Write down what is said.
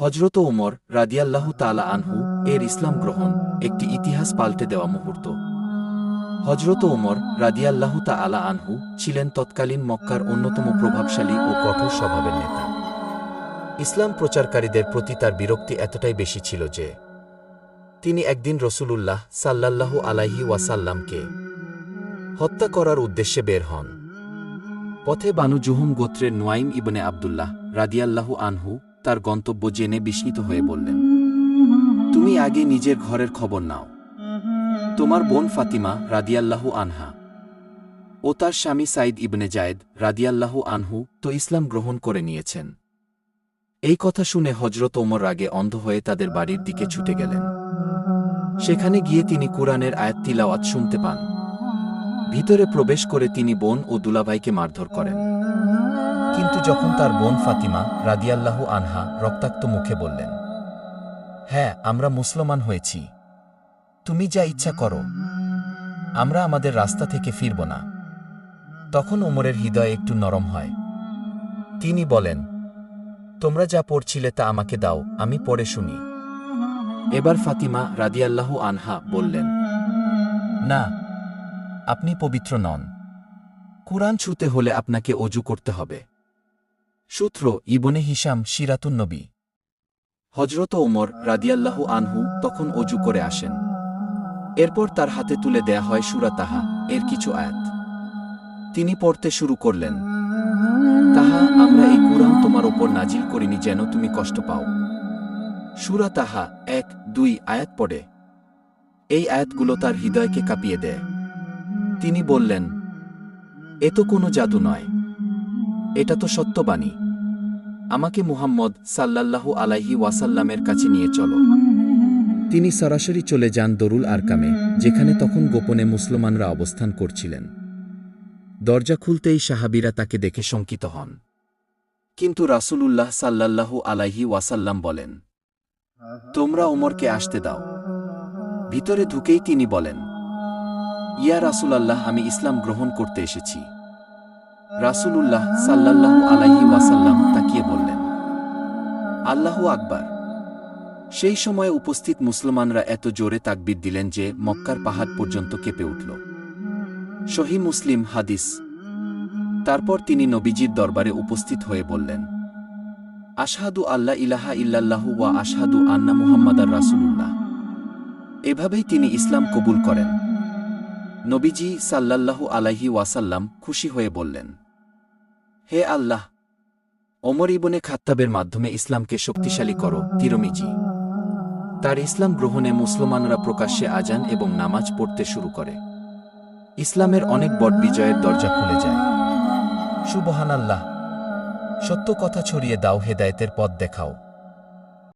হজরত ওমর রাদিয়াল্লাহু তালা আনহু এর ইসলাম গ্রহণ একটি ইতিহাস পাল্টে দেওয়া মুহূর্ত। হজরত ওমর রাদিয়াল্লাহু তালা আনহু ছিলেন তৎকালীন মক্কার অন্যতম প্রভাবশালী ও কঠোর স্বভাবের নেতা। ইসলাম প্রচারকারীদের প্রতি তার বিরক্তি এতটাই বেশি ছিল যে, তিনি একদিন রসূলুল্লাহ সাল্লাল্লাহু আলাইহি ওয়াসাল্লামকে হত্যা করার উদ্দেশ্যে বের হন। পথে বানু জুহুম গোত্রের নোয়াইম ইবনে আবদুল্লাহ রাদিয়াল্লাহু আনহু তার গন্তব্য জেনে বিস্মিত হয়ে বললেন, তুমি আগে নিজের ঘরের খবর নাও। তোমার বোন ফাতিমা রাদিয়াল্লাহু আনহা ও তার স্বামী সাইদ ইবনে জায়েদ রাদিয়াল্লাহু আনহু তো ইসলাম গ্রহণ করে নিয়েছেন। এই কথা শুনে হজরত ওমর রাগে অন্ধ হয়ে তাদের বাড়ির দিকে ছুটে গেলেন। সেখানে গিয়ে তিনি কুরআনের আয়াত তিলাওয়াত শুনতে পান। ভিতরে প্রবেশ করে তিনি বোন ও দুলাভাইকে মারধর করেন। কিন্তু যখন তার বোন ফাতিমা রাদিয়াল্লাহু আনহা রক্তাক্ত মুখে বললেন হ্যাঁ আমরা মুসলমান হয়েছি। তুমি যা ইচ্ছা করো। আমরা আমাদের রাস্তা থেকে ফিরব না। তখন ওমরের হৃদয় একটু নরম হয়। তিনি বলেন, তোমরা যা পড়ছিলে তা আমাকে দাও, আমি পড়ে শুনি। এবার ফাতিমা রাদিয়াল্লাহু আনহা বললেন, না, আপনি পবিত্র নন। কুরআন ছুতে হলে আপনাকে অজু করতে হবে। সূত্র ইবনে হিসাম সিরাতুন নবী। হজরত ওমর রাদিয়াল্লাহু আনহু তখন অজু করে আসেন। এরপর তার হাতে তুলে দেয়া হয় সুরা তাহা, এর কিছু আয়াত। তিনি পড়তে শুরু করলেন, তাহা আমরা এই কুরআন তোমার ওপর নাজিল করিনি যেন তুমি কষ্ট পাও। সুরা তাহা এক, দুই আয়াত পড়ে। এই আয়াতগুলো তার হৃদয়কে কাঁপিয়ে দেয়। তিনি বললেন, এ তো কোনো জাদু নয়। এটা তো সত্যবাণী। আমাকে মুহাম্মদ সাল্লাল্লাহু আলাইহি ওয়াসাল্লামের কাছে নিয়ে চলো। তিনি সরাসরি চলে যান দরুল আরকামে যেখানে তখন গোপনে মুসলমানরা অবস্থান করছিলেন। দরজা খুলতেই সাহাবিরা তাকে দেখে শঙ্কিত হন। কিন্তু রাসূলুল্লাহ সাল্লাল্লাহু আলাইহি ওয়াসাল্লাম বলেন তোমরা ওমরকে আসতে দাও। ভিতরে ঢুকেই তিনি বলেন ইয়া রাসূলাল্লাহ আমি ইসলাম গ্রহণ করতে এসেছি। রাসূলুল্লাহ সাল্লাল্লাহু আলাইহি ওয়াসাল্লাম তাকিয়ে বললেন, আল্লাহু আকবার। সেই সময়ে উপস্থিত মুসলমানরা এত জোরে তাকবির দিলেন যে মক্কার পাহাড় পর্যন্ত কেঁপে উঠল। সহি মুসলিম হাদিস। তারপর তিনি নবীজির দরবারে উপস্থিত হয়ে বললেন, আশহাদু আল্লাহ ইলাহা ইল্লাল্লাহু ওয়া আশহাদু আন্না মুহাম্মাদার রাসূলুল্লাহ। এভাবেই তিনি ইসলাম কবুল করেন। নবীজি সাল্লাল্লাহু আলাইহি ওয়াসাল্লাম খুশি হয়ে বললেন, হে আল্লাহ অমর ইবনে খাত্তাবের মাধ্যমে ইসলামকে শক্তিশালী করো, তিরমিজি। তার ইসলাম গ্রহণে মুসলমানরা প্রকাশ্যে আজান এবং নামাজ পড়তে শুরু করে। ইসলামের অনেক বড় বিজয়ের দরজা খুলে যায়। সুবহানাল্লাহ, সত্য কথা ছড়িয়ে দাও হেদায়েতের পথ দেখাও।